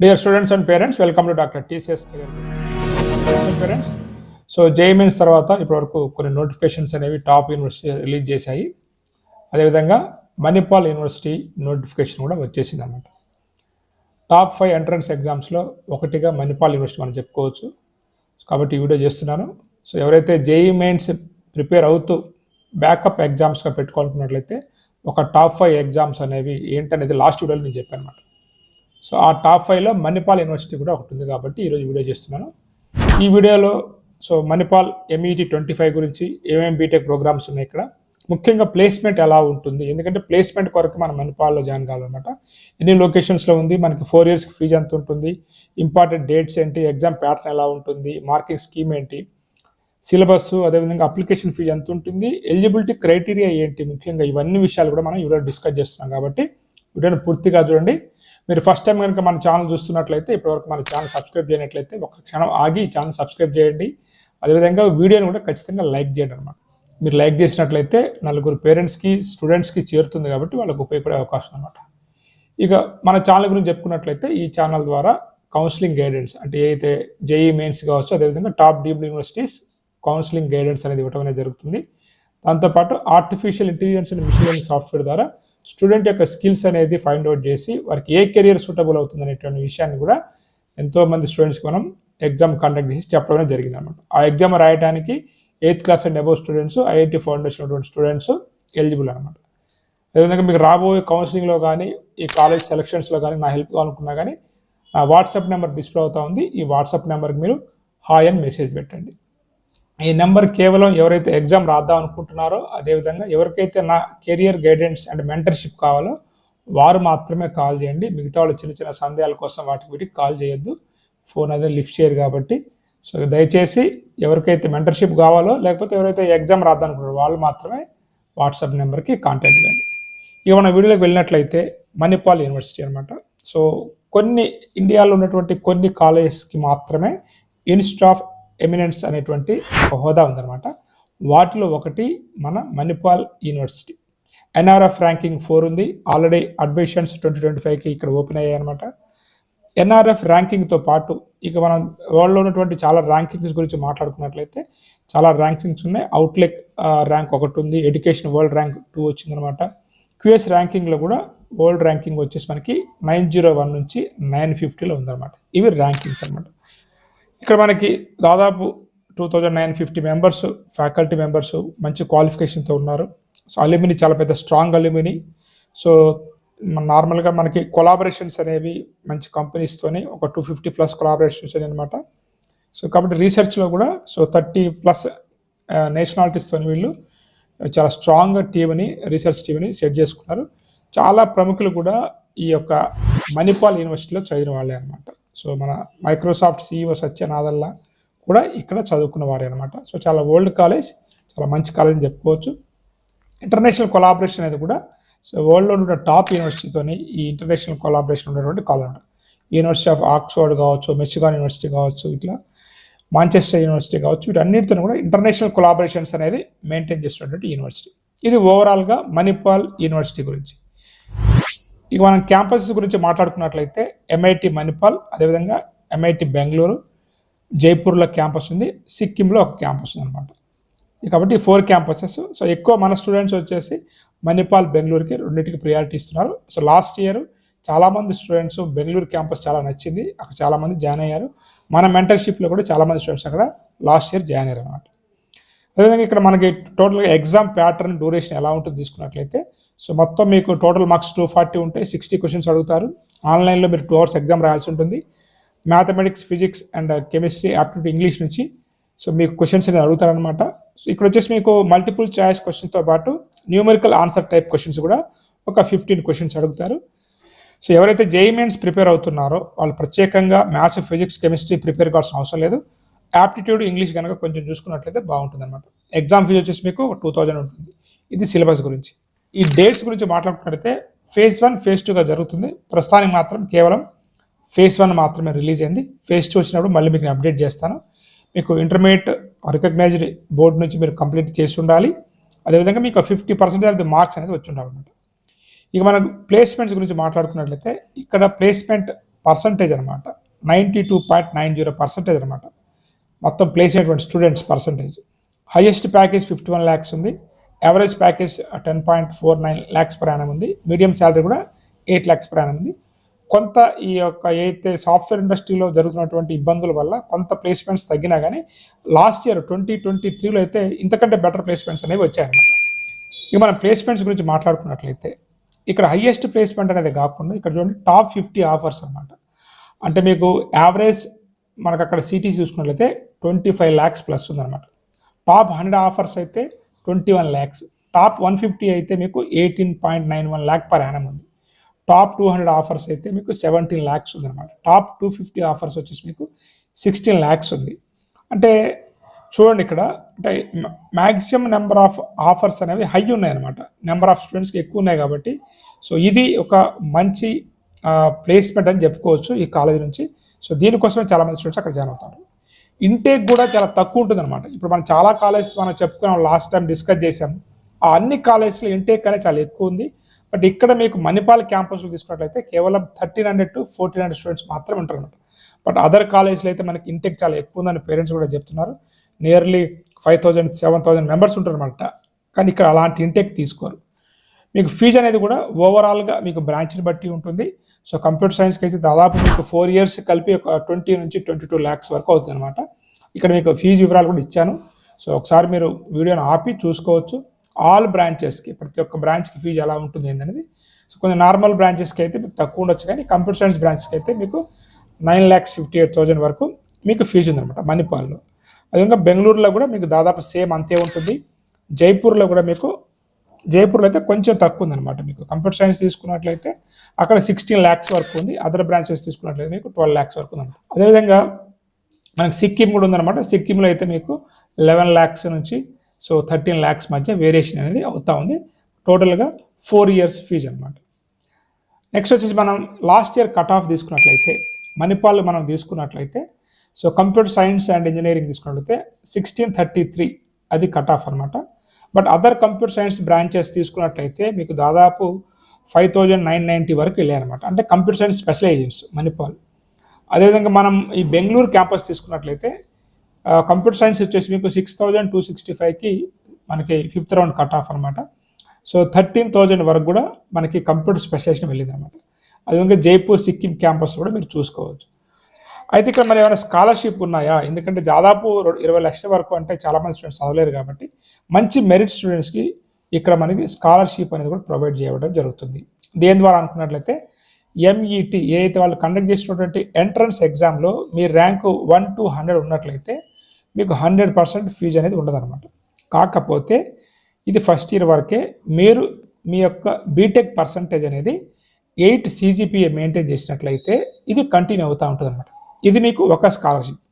Dear students and parents welcome to doctor TCS career parents so JEE Mains తర్వాత ఇప్పటివరకు కొన్ని notifications అనేవి top university release చేశాయి. అదేవిధంగా మణిపాల్ యూనివర్సిటీ నోటిఫికేషన్ కూడా వచ్చేసింది అనమాట టాప్ ఫైవ్ ఎంట్రన్స్ ఎగ్జామ్స్లో ఒకటిగా మణిపాల్ యూనివర్సిటీ మనం చెప్పుకోవచ్చు. కాబట్టి ఈ వీడియో చేస్తున్నాను. సో ఎవరైతే జేఈ మెయిన్స్ ప్రిపేర్ అవుతూ బ్యాకప్ ఎగ్జామ్స్గా పెట్టుకోవాలనుకున్నట్లయితే ఒక టాప్ ఫైవ్ ఎగ్జామ్స్ అనేవి ఏంటనేది లాస్ట్ వీడియోలో నేను చెప్పాను అనమాట సో ఆ టాప్ ఫైవ్లో మణిపాల్ యూనివర్సిటీ కూడా ఒకటి ఉంది కాబట్టి ఈరోజు వీడియో చేస్తున్నాను. ఈ వీడియోలో so Manipal MET twenty five గురించి ఏమేమి బీటెక్ ప్రోగ్రామ్స్ ఉన్నాయి ఇక్కడ. ముఖ్యంగా ప్లేస్మెంట్ ఎలా ఉంటుంది? ఎందుకంటే ప్లేస్మెంట్ కొరకు మనం మణిపాల్లో జాయిన్ కావాలన్నమాట. ఎన్ని లొకేషన్స్లో ఉంది? మనకి ఫోర్ ఇయర్స్కి ఫీజు ఎంత ఉంటుంది? ఇంపార్టెంట్ డేట్స్ ఏంటి? ఎగ్జామ్ ప్యాటర్న్ ఎలా ఉంటుంది? మార్కింగ్ స్కీమ్ ఏంటి? సిలబస్ అదేవిధంగా అప్లికేషన్ ఫీజు ఎంత ఉంటుంది? ఎలిజిబిలిటీ క్రైటీరియా ఏంటి? ముఖ్యంగా ఇవన్నీ విషయాలు కూడా మనం ఈరోజు డిస్కస్ చేస్తున్నాం కాబట్టి వీడియోని పూర్తిగా చూడండి. మీరు ఫస్ట్ టైం కనుక మన ఛానల్ చూస్తున్నట్లయితే ఇప్పటివరకు మన ఛానల్ సబ్స్క్రైబ్ చేయనట్లయితే ఒక క్షణం ఆగి ఛానల్ సబ్స్క్రైబ్ చేయండి. అదేవిధంగా వీడియోని కూడా ఖచ్చితంగా లైక్ చేయండి అనమాట మీరు లైక్ చేసినట్లయితే నలుగురు పేరెంట్స్కి స్టూడెంట్స్కి చేరుతుంది కాబట్టి వాళ్ళకు ఉపయోగపడే అవకాశం అనమాట ఇక మన ఛానల్ గురించి చెప్పుకున్నట్లయితే ఈ ఛానల్ ద్వారా కౌన్సిలింగ్ గైడెన్స్ అంటే ఏదైతే జేఈ మెయిన్స్ కావచ్చు అదేవిధంగా top deemed universities counselling guidance అనేది ఇవ్వడం అనేది జరుగుతుంది. దాంతోపాటు artificial intelligence and machine learning software ద్వారా స్టూడెంట్ యొక్క స్కిల్స్ అనేది ఫైండ్ అవుట్ చేసి వారికి ఏ కెరియర్ సూటబుల్ అవుతుంది అనేటువంటి విషయాన్ని కూడా ఎంతోమంది స్టూడెంట్స్కి మనం ఎగ్జామ్ కండక్ట్ చేసి చెప్పడం జరిగింది అనమాట ఆ ఎగ్జామ్ రాయడానికి eighth class and above students IIT foundation ఉన్నటువంటి స్టూడెంట్స్ ఎలిజిబుల్ అనమాట అదేవిధంగా మీకు రాబోయే కౌన్సిలింగ్లో కానీ ఈ కాలేజ్ సెలక్షన్స్లో కానీ నా హెల్ప్ కావాలనుకున్నా కానీ నా వాట్సాప్ నెంబర్ డిస్ప్లే అవుతా ఉంది. ఈ వాట్సాప్ నెంబర్కి మీరు హాయ్ అని మెసేజ్ పెట్టండి. ఈ నెంబర్ కేవలం ఎవరైతే ఎగ్జామ్ రాద్దాం అనుకుంటున్నారో అదేవిధంగా ఎవరికైతే నా కెరియర్ గైడెన్స్ అండ్ మెంటర్షిప్ కావాలో వారు మాత్రమే కాల్ చేయండి. మిగతా వాళ్ళు చిన్న చిన్న సందేహాల కోసం వాటికి వీటికి కాల్ చేయొద్దు. ఫోన్ అదే లిఫ్ట్ చేయరు కాబట్టి. సో దయచేసి ఎవరికైతే మెంటర్షిప్ కావాలో లేకపోతే ఎవరైతే ఎగ్జామ్ రాద్దాం అనుకుంటారో వాళ్ళు మాత్రమే వాట్సాప్ నెంబర్కి కాంటాక్ట్ కండి ఇక మన వీడియోలోకి వెళ్ళినట్లయితే మణిపాల్ యూనివర్సిటీ అనమాట సో కొన్ని ఇండియాలో ఉన్నటువంటి కొన్ని కాలేజెస్కి మాత్రమే ఇన్స్టిట్యూట్ ఆఫ్ ఎమినెన్స్ అనేటువంటి ఒక హోదా ఉందన్నమాట. వాటిలో ఒకటి మన Manipal university. NRF ranking four ఉంది. ఆల్రెడీ అడ్మిషన్స్ ట్వంటీ ట్వంటీ ఫైవ్కి ఇక్కడ ఓపెన్ అయ్యాయి అనమాట ఎన్ఆర్ఎఫ్ ర్యాంకింగ్తో పాటు ఇక మనం వరల్డ్లో ఉన్నటువంటి చాలా ర్యాంకింగ్స్ గురించి మాట్లాడుకున్నట్లయితే చాలా ర్యాంకింగ్స్ ఉన్నాయి. అవుట్లెక్ ర్యాంక్ ఒకటి ఉంది. ఎడ్యుకేషన్ వరల్డ్ ర్యాంక్ టూ వచ్చిందనమాట క్యూఎస్ ర్యాంకింగ్లో కూడా వరల్డ్ ర్యాంకింగ్ వచ్చేసి మనకి నైన్ జీరో వన్ నుంచి నైన్ ఫిఫ్టీలో ఉందన్నమాట. ఇవి ర్యాంకింగ్స్ అనమాట ఇక్కడ మనకి దాదాపు two thousand nine fifty members faculty members మంచి క్వాలిఫికేషన్తో ఉన్నారు. సో అల్యూమిని చాలా పెద్ద స్ట్రాంగ్ అల్యూమిని సో నార్మల్గా మనకి కొలాబరేషన్స్ అనేవి మంచి కంపెనీస్తోని ఒక టూ ఫిఫ్టీ ప్లస్ కొలాబరేషన్స్ అనమాట సో కాబట్టి రీసెర్చ్లో కూడా సో థర్టీ ప్లస్ నేషనాలిటీస్తో వీళ్ళు చాలా స్ట్రాంగ్ టీమ్ని రీసెర్చ్ టీమ్ని సెట్ చేసుకున్నారు. చాలా ప్రముఖులు కూడా ఈ యొక్క మణిపాల్ యూనివర్సిటీలో చదివిన వాళ్ళే అనమాట సో మన మైక్రోసాఫ్ట్ సిఇఓ సత్యనాథల్లా కూడా ఇక్కడ చదువుకున్న వారే అనమాట సో చాలా ఓల్డ్ కాలేజ్ చాలా మంచి కాలేజ్ అని చెప్పుకోవచ్చు. ఇంటర్నేషనల్ కొలాబరేషన్ అనేది కూడా సో వరల్డ్లో ఉన్న టాప్ యూనివర్సిటీతోని ఈ ఇంటర్నేషనల్ కొలాబరేషన్ ఉన్నటువంటి కాలేజ్ ఉంటుంది యూనివర్సిటీ ఆఫ్ ఆక్స్ఫర్డ్ కావచ్చు మెచిగాన్ యూనివర్సిటీ కావచ్చు ఇట్లా మాంచెస్టర్ యూనివర్సిటీ కావచ్చు వీటన్నిటితో కూడా ఇంటర్నేషనల్ కొలాబరేషన్స్ అనేది మెయింటైన్ చేస్తున్నటువంటి యూనివర్సిటీ. ఇది ఓవరాల్గా మణిపాల్ యూనివర్సిటీ గురించి. ఇక మనం క్యాంపసెస్ గురించి మాట్లాడుకున్నట్లయితే ఎంఐటి మణిపాల్ అదేవిధంగా ఎంఐటి బెంగళూరు జైపూర్లో క్యాంపస్ ఉంది సిక్కింలో ఒక క్యాంపస్ ఉంది అనమాట కాబట్టి ఫోర్ క్యాంపసెస్. సో ఎక్కువ మన స్టూడెంట్స్ వచ్చేసి మణిపాల్ బెంగళూరుకి రెండింటికి ప్రియారిటీ ఇస్తున్నారు. సో లాస్ట్ ఇయర్ చాలామంది స్టూడెంట్స్ బెంగళూరు క్యాంపస్ చాలా నచ్చింది అక్కడ చాలామంది జాయిన్ అయ్యారు. మన మెంటర్షిప్లో కూడా చాలామంది స్టూడెంట్స్ అక్కడ లాస్ట్ ఇయర్ జాయిన్ అయ్యారు అనమాట అదేవిధంగా ఇక్కడ మనకి టోటల్గా ఎగ్జామ్ ప్యాటర్న్ డ్యూరేషన్ ఎలా ఉంటుందో తీసుకున్నట్లయితే సో మొత్తం మీకు టోటల్ మార్క్స్ టూ ఫార్టీ ఉంటాయి సిక్స్టీ క్వశ్చన్స్ అడుగుతారు. ఆన్లైన్లో మీరు టూ అవర్స్ ఎగ్జామ్ రాయాల్సి ఉంటుంది. Mathematics physics and chemistry aptitude English నుంచి. సో మీకు క్వశ్చన్స్ అనేది అడుగుతారనమాట సో ఇక్కడ వచ్చేసి మీకు మల్టిపుల్ చాయిస్ క్వశ్చన్తో పాటు న్యూమరికల్ ఆన్సర్ టైప్ క్వశ్చన్స్ కూడా ఒక ఫిఫ్టీన్ క్వశ్చన్స్ అడుగుతారు. సో ఎవరైతే జేఈమెన్స్ ప్రిపేర్ అవుతున్నారో వాళ్ళు ప్రత్యేకంగా మ్యాథ్స్ ఫిజిక్స్ కెమిస్ట్రీ ప్రిపేర్ కావాల్సిన అవసరం లేదు. యాప్టిట్యూడ్ ఇంగ్లీష్ కనుక కొంచెం చూసుకున్నట్లయితే బాగుంటుంది అనమాట ఎగ్జామ్ ఫీజు వచ్చేసి మీకు టూ థౌజండ్ ఉంటుంది. ఇది సిలబస్ గురించి. ఈ డేట్స్ గురించి మాట్లాడుకున్నట్లయితే ఫేజ్ వన్ ఫేజ్ టూగా జరుగుతుంది. ప్రస్తుతానికి మాత్రం కేవలం ఫేజ్ వన్ మాత్రమే రిలీజ్ అయింది. ఫేజ్ టూ వచ్చినప్పుడు మళ్ళీ మీకు నేను అప్డేట్ చేస్తాను. మీకు ఇంటర్మీడియట్ రికగ్నైజ్డ్ బోర్డు నుంచి మీరు కంప్లీట్ చేసి ఉండాలి. అదేవిధంగా మీకు fifty percentage of the marks అనేది వచ్చి ఉండాలన్నమాట ఇక మనం ప్లేస్మెంట్స్ గురించి మాట్లాడుకున్నట్లయితే ఇక్కడ ప్లేస్మెంట్ పర్సంటేజ్ అనమాట ninety two point nine zero percentage అనమాట మొత్తం ప్లేస్ అయినటువంటి students percentage highest package fifty one lakhs ఉంది. Average package ten point four nine lakhs ప్రయాణం ఉంది. మీడియం శాలరీ కూడా ఎయిట్ ల్యాక్స్ ప్రయాణం ఉంది. కొంత ఈ యొక్క ఏదైతే సాఫ్ట్వేర్ ఇండస్ట్రీలో జరుగుతున్నటువంటి ఇబ్బందుల వల్ల కొంత ప్లేస్మెంట్స్ తగ్గినా కానీ లాస్ట్ ఇయర్ ట్వంటీ ట్వంటీ త్రీలో అయితే ఇంతకంటే బెటర్ ప్లేస్మెంట్స్ అనేవి వచ్చాయన్నమాట. ఇక మనం ప్లేస్మెంట్స్ గురించి మాట్లాడుకున్నట్లయితే ఇక్కడ హయ్యెస్ట్ ప్లేస్మెంట్ అనేది కాకుండా ఇక్కడ చూడండి టాప్ ఫిఫ్టీ ఆఫర్స్ అనమాట అంటే మీకు యావరేజ్ మనకు అక్కడ సిటీ చూసుకున్నట్లయితే ట్వంటీ ఫైవ్ ల్యాక్స్ ప్లస్ ఉందన్నమాట. టాప్ హండ్రెడ్ ఆఫర్స్ అయితే twenty one lakhs top one fifty అయితే మీకు eighteen point nine one lakh per annum ఉంది. టాప్ టూ హండ్రెడ్ ఆఫర్స్ అయితే మీకు సెవెంటీన్ ల్యాక్స్ ఉంది అనమాట టాప్ టూ ఫిఫ్టీ ఆఫర్స్ వచ్చేసి మీకు సిక్స్టీన్ ల్యాక్స్ ఉంది. అంటే చూడండి ఇక్కడ అంటే మ్యాక్సిమం నెంబర్ ఆఫ్ ఆఫర్స్ అనేవి హై ఉన్నాయన్నమాట. నెంబర్ ఆఫ్ స్టూడెంట్స్కి ఎక్కువ ఉన్నాయి కాబట్టి సో ఇది ఒక మంచి ప్లేస్మెంట్ అని చెప్పుకోవచ్చు ఈ కాలేజ్ నుంచి. సో దీనికోసమే చాలామంది స్టూడెంట్స్ అక్కడ జాయిన్ అవుతారు. ఇంటేక్ కూడా చాలా తక్కువ ఉంటుంది అనమాట ఇప్పుడు మనం చాలా కాలేజెస్ మనం చెప్పుకున్నాం లాస్ట్ టైం డిస్కస్ చేసాం ఆ అన్ని కాలేజెస్లో ఇంటేక్ అనేది చాలా ఎక్కువ ఉంది. బట్ ఇక్కడ మీకు మణిపాల్ క్యాంపస్లో తీసుకున్నట్లయితే కేవలం thirteen hundred to fourteen hundred students మాత్రమే ఉంటారు అనమాట బట్ అదర్ కాలేజ్లో అయితే మనకి ఇంటెక్ చాలా ఎక్కువ ఉందని పేరెంట్స్ కూడా చెప్తున్నారు. Nearly five thousand seven thousand members ఉంటారు అనమాట కానీ ఇక్కడ అలాంటి ఇంటెక్ తీసుకోరు. మీకు ఫీజు అనేది కూడా ఓవరాల్గా మీకు బ్రాంచ్ని బట్టి ఉంటుంది. సో కంప్యూటర్ సైన్స్కి అయితే దాదాపు మీకు ఫోర్ ఇయర్స్ కలిపి ఒక ట్వంటీ నుంచి ట్వంటీ టూ ల్యాక్స్ వరకు అవుతుంది అనమాట ఇక్కడ మీకు ఫీజు వివరాలు కూడా ఇచ్చాను. సో ఒకసారి మీరు వీడియోని ఆపి చూసుకోవచ్చు. ఆల్ బ్రాంచెస్కి ప్రతి ఒక్క బ్రాంచ్కి ఫీజు ఎలా ఉంటుంది ఏంటనేది సో కొంచెం నార్మల్ బ్రాంచెస్కి అయితే మీకు తక్కువ ఉండొచ్చు కానీ కంప్యూటర్ సైన్స్ బ్రాంచ్కి అయితే మీకు nine lakhs fifty eight thousand వరకు మీకు ఫీజు ఉందన్నమాట మణిపాల్లో. అదేవిధంగా బెంగళూరులో కూడా మీకు దాదాపు సేమ్ అంతే ఉంటుంది. జైపూర్లో కూడా మీకు జైపూర్లో అయితే కొంచెం తక్కువ ఉందన్నమాట మీకు. కంప్యూటర్ సైన్స్ తీసుకున్నట్లయితే అక్కడ సిక్స్టీన్ ల్యాక్స్ వరకు ఉంది. అదర్ బ్రాంచెస్ తీసుకున్నట్లయితే మీకు ట్వెల్వ్ ల్యాక్స్ వరకు ఉందన్నమాట. అదేవిధంగా మనకి సిక్కిం కూడా ఉందన్నమాట. సిక్కింలో అయితే మీకు లెవెన్ ల్యాక్స్ నుంచి సో థర్టీన్ ల్యాక్స్ మధ్య వేరియేషన్ అనేది అవుతా ఉంది. టోటల్గా ఫోర్ ఇయర్స్ ఫీజు అనమాట నెక్స్ట్ వచ్చేసి మనం లాస్ట్ ఇయర్ కట్ ఆఫ్ తీసుకున్నట్లయితే మణిపాల్ మనం తీసుకున్నట్లయితే so computer science and engineering తీసుకున్నట్లయితే సిక్స్టీన్ థర్టీ త్రీ అది కట్ ఆఫ్ అనమాట but other computer science branches తీసుకున్నట్లయితే మీకు దాదాపు ఫైవ్ థౌజండ్ నైన్ నైంటీ వరకు వెళ్ళాయన్నమాట. అంటే కంప్యూటర్ సైన్స్ స్పెషలైజెన్స్ మణిపాల్. అదేవిధంగా మనం ఈ బెంగళూరు క్యాంపస్ తీసుకున్నట్లయితే కంప్యూటర్ సైన్స్ వచ్చేసి మీకు సిక్స్ థౌజండ్ టూ సిక్స్టీ ఫైవ్కి మనకి ఫిఫ్త్ రౌండ్ కట్ ఆఫ్ అనమాట సో థర్టీన్ థౌజండ్ వరకు కూడా మనకి కంప్యూటర్ స్పెషలైజేషన్ వెళ్ళింది అనమాట అదేవిధంగా జైపూర్ సిక్కిం క్యాంపస్ కూడా మీరు చూసుకోవచ్చు. అయితే ఇక్కడ మరి ఏమైనా స్కాలర్షిప్ ఉన్నాయా? ఎందుకంటే దాదాపు ఇరవై లక్షల వరకు అంటే చాలామంది స్టూడెంట్స్ చదవలేరు కాబట్టి మంచి మెరిట్ స్టూడెంట్స్కి ఇక్కడ మనకి స్కాలర్షిప్ అనేది కూడా ప్రొవైడ్ చేయడం జరుగుతుంది. దేని ద్వారా అనుకున్నట్లయితే ఎంఈటి ఏదైతే వాళ్ళు కండక్ట్ చేసినటువంటి ఎంట్రన్స్ ఎగ్జామ్లో మీ ర్యాంకు వన్ టు హండ్రెడ్ ఉన్నట్లయితే మీకు హండ్రెడ్ పర్సెంట్ ఫీజు అనేది ఉండదన్నమాట. కాకపోతే ఇది ఫస్ట్ ఇయర్ వరకే మీరు మీ యొక్క బీటెక్ పర్సంటేజ్ అనేది ఎయిట్ సీజీపీఏ మెయింటైన్ చేసినట్లయితే ఇది కంటిన్యూ అవుతూ ఉంటుంది అనమాట ఇది మీకు ఒక స్కాలర్షిప్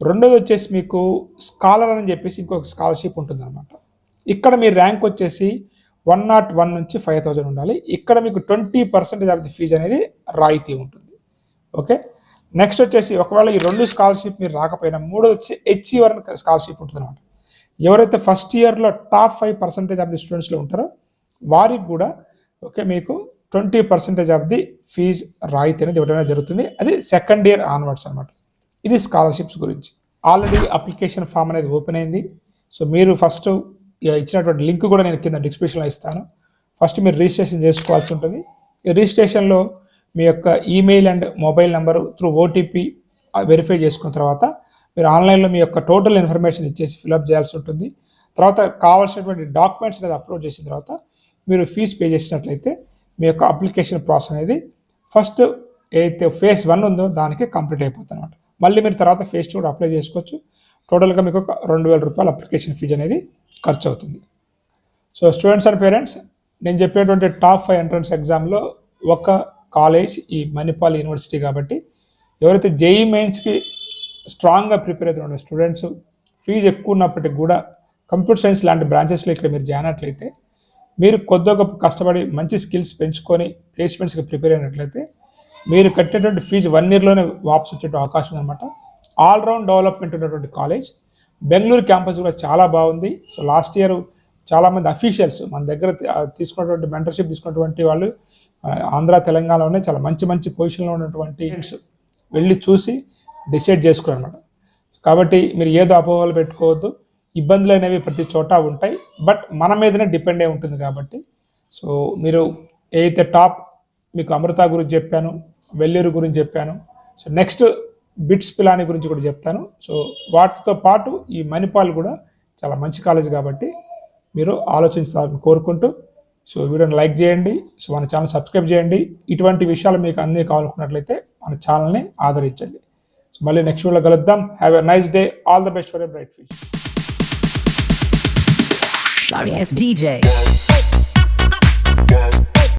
రెండోది వచ్చేసి మీకు స్కాలర్ అని చెప్పేసి ఇంకొక స్కాలర్షిప్ ఉంటుంది అనమాట ఇక్కడ మీ ర్యాంక్ వచ్చేసి వన్ నాట్ వన్ నుంచి ఫైవ్ థౌజండ్ ఉండాలి. ఇక్కడ మీకు twenty percentage of the fees అనేది రాయితీ ఉంటుంది. ఓకే? నెక్స్ట్ వచ్చేసి ఒకవేళ ఈ రెండు స్కాలర్షిప్ మీరు రాకపోయినా మూడో వచ్చి హెచ్ఈవర్ స్కాలర్షిప్ ఉంటుంది అనమాట ఎవరైతే ఫస్ట్ ఇయర్లో top five percentage of the స్టూడెంట్స్లో ఉంటారో వారికి కూడా ఓకే మీకు twenty percentage of the fees రాయితీ అనేది ఇవ్వడం జరుగుతుంది. అది సెకండ్ ఇయర్ ఆన్వర్డ్స్ అనమాట ఇది స్కాలర్షిప్స్ గురించి. ఆల్రెడీ అప్లికేషన్ ఫామ్ అనేది ఓపెన్ అయింది. సో మీరు ఫస్ట్ ఇచ్చినటువంటి లింక్ కూడా నేను కింద డిస్క్రిప్షన్లో ఇస్తాను. ఫస్ట్ మీరు రిజిస్ట్రేషన్ చేసుకోవాల్సి ఉంటుంది. ఈ రిజిస్ట్రేషన్లో మీ యొక్క email and mobile number through OTP verify చేసుకున్న తర్వాత మీరు ఆన్లైన్లో మీ యొక్క టోటల్ ఇన్ఫర్మేషన్ ఇచ్చేసి ఫిల్అప్ చేయాల్సి ఉంటుంది. తర్వాత కావాల్సినటువంటి డాక్యుమెంట్స్ అనేది అప్లోడ్ చేసిన తర్వాత మీరు ఫీజు పే చేసినట్లయితే మీ యొక్క అప్లికేషన్ ప్రాసెస్ అనేది ఫస్ట్ ఏదైతే ఫేజ్ వన్ ఉందో దానికి కంప్లీట్ అయిపోతుంది అనమాట మళ్ళీ మీరు తర్వాత ఫేజ్ టూ కూడా అప్లై చేసుకోవచ్చు. టోటల్గా మీకు ఒక రెండు వేల రూపాయల అప్లికేషన్ ఫీజు అనేది ఖర్చు అవుతుంది. సో స్టూడెంట్స్ అండ్ పేరెంట్స్ నేను చెప్పేటువంటి టాప్ ఫైవ్ ఎంట్రన్స్ ఎగ్జామ్లో ఒక కాలేజ్ ఈ మణిపాల్ యూనివర్సిటీ కాబట్టి ఎవరైతే జేఈ మెయిన్స్కి స్ట్రాంగ్గా ప్రిపేర్ అవుతున్న స్టూడెంట్స్ ఫీజు ఎక్కువ ఉన్నప్పటికి కూడా కంప్యూటర్ సైన్స్ లాంటి బ్రాంచెస్లో ఇక్కడ మీరు జాయినట్లయితే మీరు కొద్ది గొప్ప కష్టపడి మంచి స్కిల్స్ పెంచుకొని ప్లేస్మెంట్స్కి ప్రిపేర్ అయినట్లయితే మీరు కట్టేటువంటి ఫీజు వన్ ఇయర్లోనే వాపస్ వచ్చే అవకాశం ఉందన్నమాట. ఆల్రౌండ్ డెవలప్మెంట్ ఉన్నటువంటి కాలేజ్. బెంగళూరు క్యాంపస్ కూడా చాలా బాగుంది. సో లాస్ట్ ఇయర్ చాలామంది అఫీషియల్స్ మన దగ్గర తీసుకున్నటువంటి మెంటర్షిప్ తీసుకున్నటువంటి వాళ్ళు ఆంధ్ర తెలంగాణలోనే చాలా మంచి మంచి పొజిషన్లో ఉన్నటువంటి students వెళ్ళి చూసి డిసైడ్ చేసుకోరు అనమాట కాబట్టి మీరు ఏదో అపోహలు పెట్టుకోవద్దు. ఇబ్బందులు అనేవి ప్రతి చోట ఉంటాయి. బట్ మన మీదనే డిపెండ్ అయి ఉంటుంది కాబట్టి. సో మీరు ఏదైతే టాప్ మీకు అమృత గురించి చెప్పాను వెల్లూరు గురించి చెప్పాను సో నెక్స్ట్ బిట్స్ పిలాని గురించి కూడా చెప్తాను. సో వాటితో పాటు ఈ మణిపాల్ కూడా చాలా మంచి కాలేజ్ కాబట్టి మీరు ఆలోచించాలని కోరుకుంటూ సో వీడియోని లైక్ చేయండి సో మన ఛానల్ సబ్స్క్రైబ్ చేయండి. ఇటువంటి విషయాలు మీకు అన్నీ కావాలనుకున్నట్లయితే మన ఛానల్ని ఆదరించండి. సో మళ్ళీ నెక్స్ట్ వీడియోలో కలుద్దాం. Have a nice day all the best for a bright future Sorry, it's DJ.